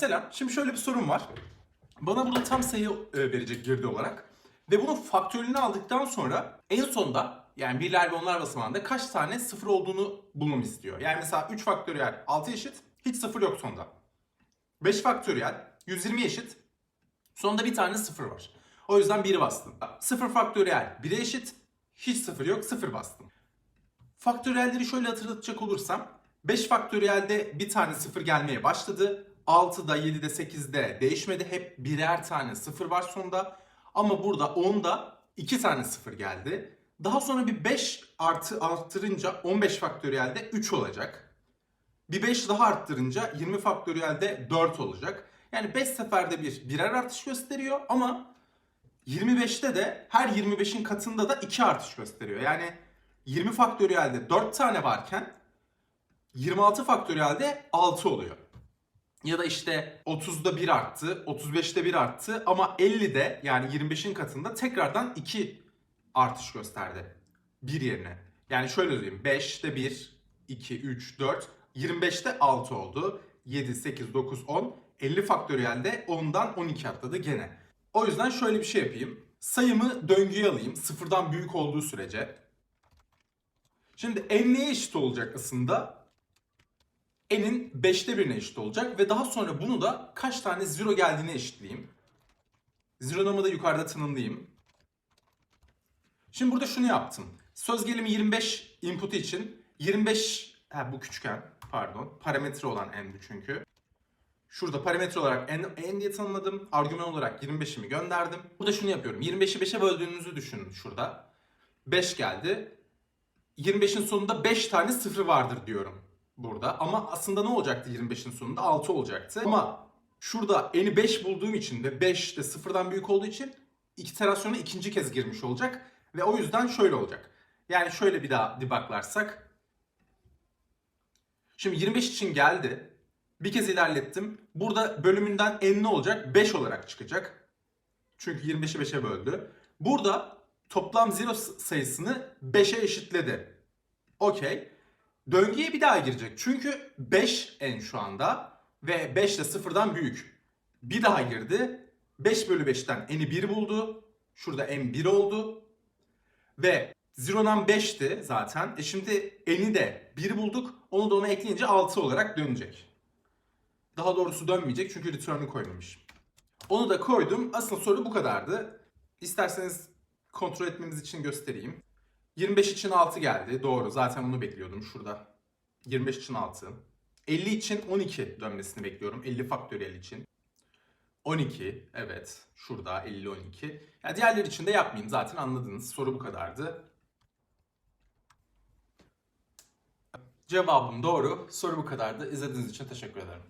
Selam. Şimdi şöyle bir sorun var. Bana burada tam sayı e, verecek girdi olarak. Ve bunun faktörünü aldıktan sonra en sonda yani birler ve onlar basamağında kaç tane sıfır olduğunu bulmamı istiyor. Yani mesela 3 faktöriyel 6 eşit, hiç sıfır yok sonda. 5 faktöriyel 120 eşit, sonda bir tane sıfır var. O yüzden 1'i bastım. 0 faktöriyel 1'e eşit, hiç sıfır yok, 0 bastım. Faktöriyelleri şöyle hatırlatacak olursam 5 faktöriyelde bir tane sıfır gelmeye başladı. 6'da, 7'de, 8'de değişmedi. Hep birer tane sıfır var sonda. Ama burada 10'da 2 tane sıfır geldi. Daha sonra bir 5 artı arttırınca 15 faktöriyelde 3 olacak. Bir 5 daha arttırınca 20 faktöriyelde 4 olacak. Yani 5 seferde bir birer artış gösteriyor ama 25'te de her 25'in katında da 2 artış gösteriyor. Yani 20 faktöriyelde 4 tane varken 26 faktöriyelde 6 oluyor. Ya da işte 30'da 1 arttı, 35'te 1 arttı ama 50'de yani 25'in katında tekrardan 2 artış gösterdi. 1 yerine. Yani şöyle söyleyeyim 5'te 1, 2, 3, 4, 25'te 6 oldu. 7, 8, 9, 10, 50 faktöriyelde 10'dan 12 atladı gene. O yüzden şöyle bir şey yapayım. Sayımı döngüye alayım sıfırdan büyük olduğu sürece. Şimdi n neye eşit olacak aslında? N'in 5'te 1'ine eşit olacak ve daha sonra bunu da kaç tane zero geldiğine eşitleyeyim. Zero'namı da yukarıda tanımlayayım. Şimdi burada şunu yaptım. Söz gelimi 25 input için 25 ha bu küçükken pardon parametre olan n bu çünkü. Şurada parametre olarak n, n diye tanımladım. Argüman olarak 25'imi gönderdim. Burada şunu yapıyorum. 25'i 5'e böldüğünüzü düşünün şurada. 5 geldi. 25'in sonunda 5 tane sıfır vardır diyorum burada. Ama aslında ne olacaktı 25'in sonunda? 6 olacaktı. Ama şurada n'i 5 bulduğum için ve 5 de sıfırdan büyük olduğu için iterasyona ikinci kez girmiş olacak. Ve o yüzden şöyle olacak. Yani şöyle bir daha debuglarsak. Şimdi 25 için geldi. Bir kez ilerlettim. Burada bölümünden n ne olacak? 5 olarak çıkacak. Çünkü 25'i 5'e böldü. Burada toplam zero sayısını 5'e eşitledi. Okey. Döngüye bir daha girecek. Çünkü 5 n şu anda ve 5 de sıfırdan büyük. Bir daha girdi. 5 bölü 5'ten n'i 1 buldu. Şurada n 1 oldu. Ve zero'dan 5'ti zaten. E şimdi n'i de 1 bulduk. Onu da ona ekleyince 6 olarak dönecek. Daha doğrusu dönmeyecek çünkü return'ü koymamış. Onu da koydum. Aslında soru bu kadardı. İsterseniz kontrol etmeniz için göstereyim. 25 için 6 geldi. Doğru. Zaten onu bekliyordum şurada. 25 için 6. 50 için 12 dönmesini bekliyorum. 50 faktöriyel için. 12. Evet. Şurada 50 12. Ya diğerleri için de yapmayayım. Zaten anladınız. Soru bu kadardı. Cevabım doğru. Soru bu kadardı. İzlediğiniz için teşekkür ederim.